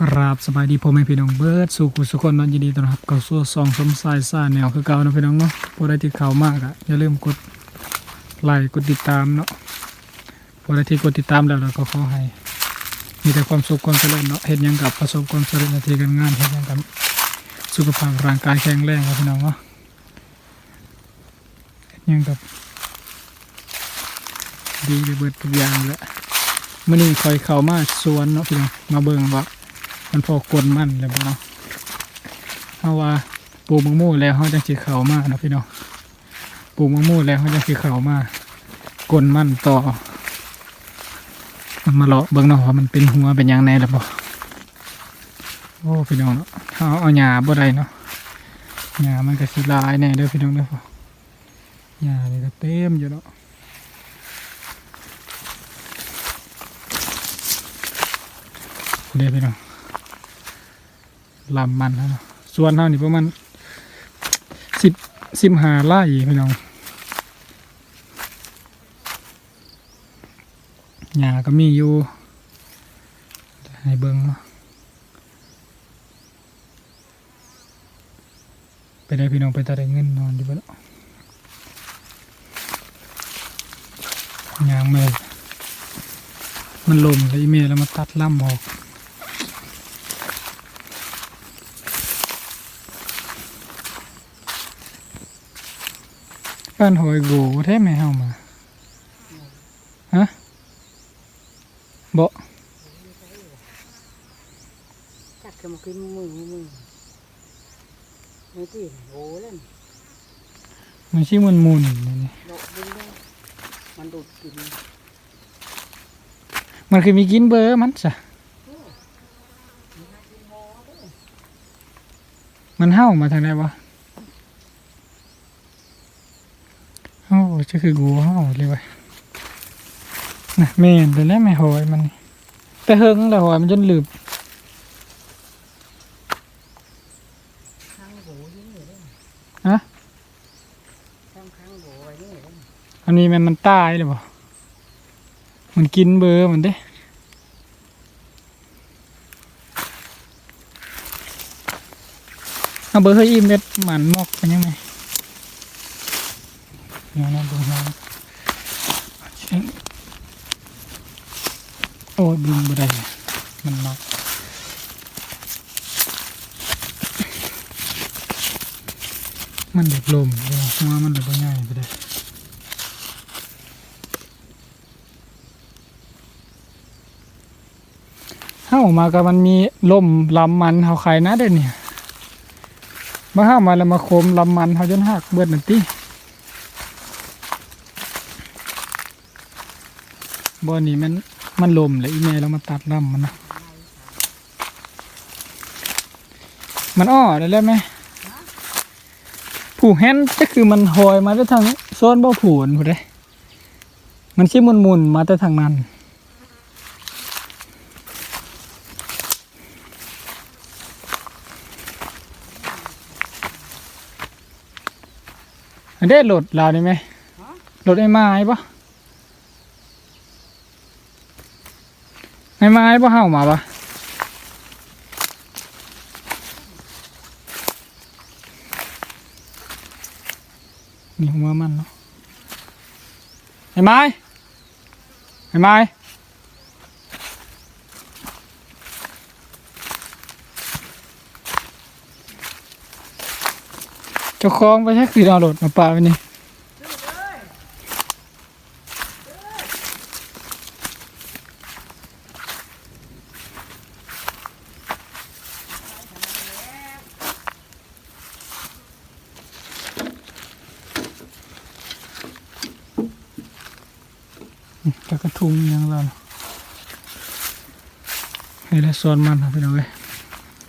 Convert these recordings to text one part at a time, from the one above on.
กราบสบายดีพ่อแม่พี่น้องเบิร์ดสู่กุสุคนนอนยินดีต้อนรับเข้าสู่ซองสมสายซ่าแนวคือเก่านะพี่น้องเนาะผู้ใดที่เข้ามากอะอย่าลืมกดไลค์กดติดตามเนาะผู้ใดที่กดติดตามแล้วเราก็ขอให้ มีแต่ความสุขความเจริญเนาะเห็นยังกับประสบความสำเร็จในที่การงานเห็นยังกับสุขภาพร่างกายแข็งแรงครับพี่น้องเนาะเฮ็ดหยังกับ ดีไปเบิดทุกอย่างแหละมื่อนี้คอยเข้ามาสวนเนาะพี่น้องมาเบิ่งว่า มันพอกลนมันแล้วเนาะเฮาว่าปลูกมะม่วงแล้วเฮาจังสิเข้ามาเนาะพี่น้องปลูกมะม่วงแล้วเฮาจังสิเข้ามากลนมันต่อ มันมาเลาะเบิ่งเนาะว่ามันเป็นหัวเป็นหยังแน่แล้วบ่โอ้พี่น้องเนาะเฮาเอาหญ้าบ่ได้เนาะหญ้ามันก็สิลายแน่เด้อพี่น้องเด้อหญ้านี่ก็เต็มอยู่เนาะเดี๋ยวพี่น้อง ลำมันนะส่วนเท่านี่ประมาณสิบสิบหาไร่พี่น้องหญ้าก็มีอยู่ให้เบิ้งเนาะไปได้พี่น้องไปตัดเงินนอนดีบ่เนาะยางแม่มันลมเลยอีเมลแล้วมาตัดล่ำออก บ้านหอยโกแท้แม่เฮามาฮะบ่จักจะมากินมือมือไม่ตีโอ้เล่นมันชื่อมันมุนนี่มันดูดกินมันคือมีกินเบอร์มันจ้ะมันเห่ามาทางไหนวะ โอ้จะคือกูเห่าเลยวะนะแม่นแต่แล้วไม่หอยมัน แต่เฮิงแล้วหอยมันจนลืบฮะอันนี้มันมันตายเลยบ่มันกินเบอร์มันเด้เอาเบอร์เฮ้ยอิ่มเม็ดหมันมอกเป็นยังไง เดี๋ยนะเบอร์ห้าโอ้ยบินบไดมันนอกมันเด็กลมเลยหัวมันเลยบ่ง่ายไปได้เข้ามากับมันมีลมลำมันเขาขายนะเด้เนี่ยมาเข้ามาแล้วมาคมลำมันเขาจนหักเบิดนั่นติ บ่อนี่มันมันลมเลยอีเมลเรามาตัดลำมันนะมันอ้อได้แล้วไหมผูกแฮนก็คือมันหอยมาได้ทางโซนบ่อผูนผูได้มันชิมุนมุนๆมาแต่ทางนั้นอันเด้หลดลาวนี่ไหมหลดไอ้ไม้ปะ ไอ้ไม้ปะเห่ามาปะนี่หัวมันเนาะไอ้ไม้ไอ้ไม้เจ้าของไปใช้คือเอาโหลดมาป่าไปนี่ ทุ่งยังเราให้ได้ซ้อนมันครับพี่น้องเอ้ย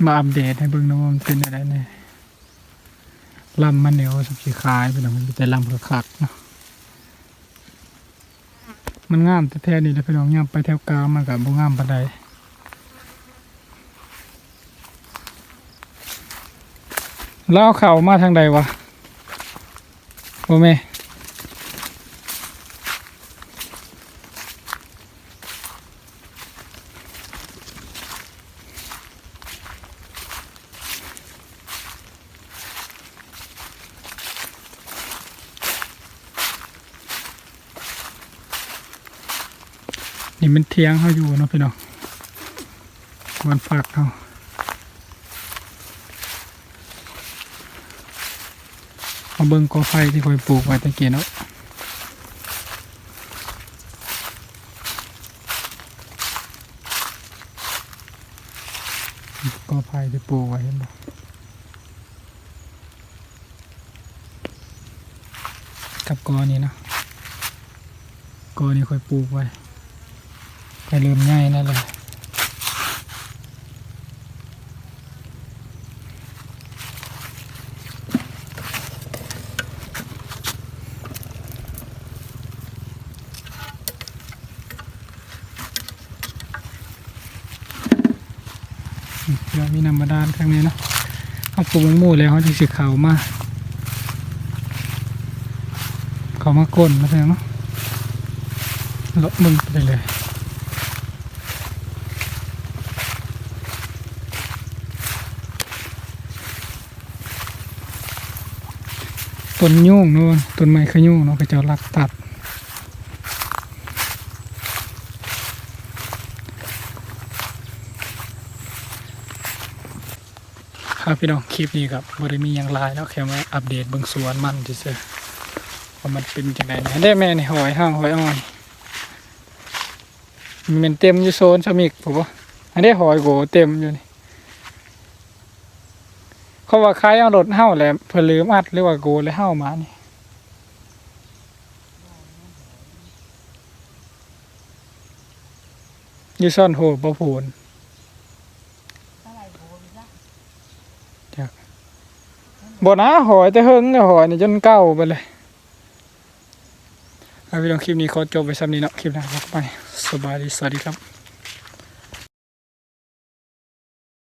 มาอัปเดตให้เบิ่งนะว่ามันเป็นอะไรแน่ลำมันเหนียวสักสีขายพี่น้องมันเป็นแต่ลำคือคักเนาะมันงามแต่แท้ๆนี่แหละพี่น้องย่ำไปแถวกลางมันกับบ่งามปานใดแล้วเอาเข่ามาทางใดวะโอ้แม่ นี่มันเทียงเขาอยู่เนาะพี่น้องมันฝากเขาเอาเบิ่งกอไฟที่คอยปลูกไว้ตะเกียเนาะกอไฟที่ปลูกไว้เห็นบ่กับกอนี้นะกอนี้คอยปลูกไว้ ไปเริ่มง่ายนั่นเลยเดี๋ยวมีน้ำมาดานข้างในเนาะเขาปลูกมันมู่แล้วเขาจะสีขาวมาเขามาก้นมาเถอะเนาะเลาะมึงไปเลย ต้นยุ่งเนาะต้นไม้ขยุ่งเนาะก็จะรักตัด ครับพี่น้องคลิปนี้ครับบริมีอย่างไรเนาะแค่มาอัปเดตเบื้องสวนมันเฉยๆว่ามันเป็นจังไดเนี่ยได้แม่ในหอยห้างหอยอ้อยมันเต็มอยู่โซนสมิกผมว่าอันนี้หอยโกเต็มอยู่นี่ เขาว่าใครเอารถเห่าแหละเพื่อลืมอัดหรือว่าโกเลยเห่ามานี่ยู่ซ่อนโหบ่พูนอะไรโบนละบ่นะหอยแต่เฮิงเนี่ยหอยนี่จนเก่าไปเลยเอาพี่น้องคลิปนี้ขอจบไปซ้ำนี้เนาะคลิปหน้าครับไปสบายดีสวัสดีครับ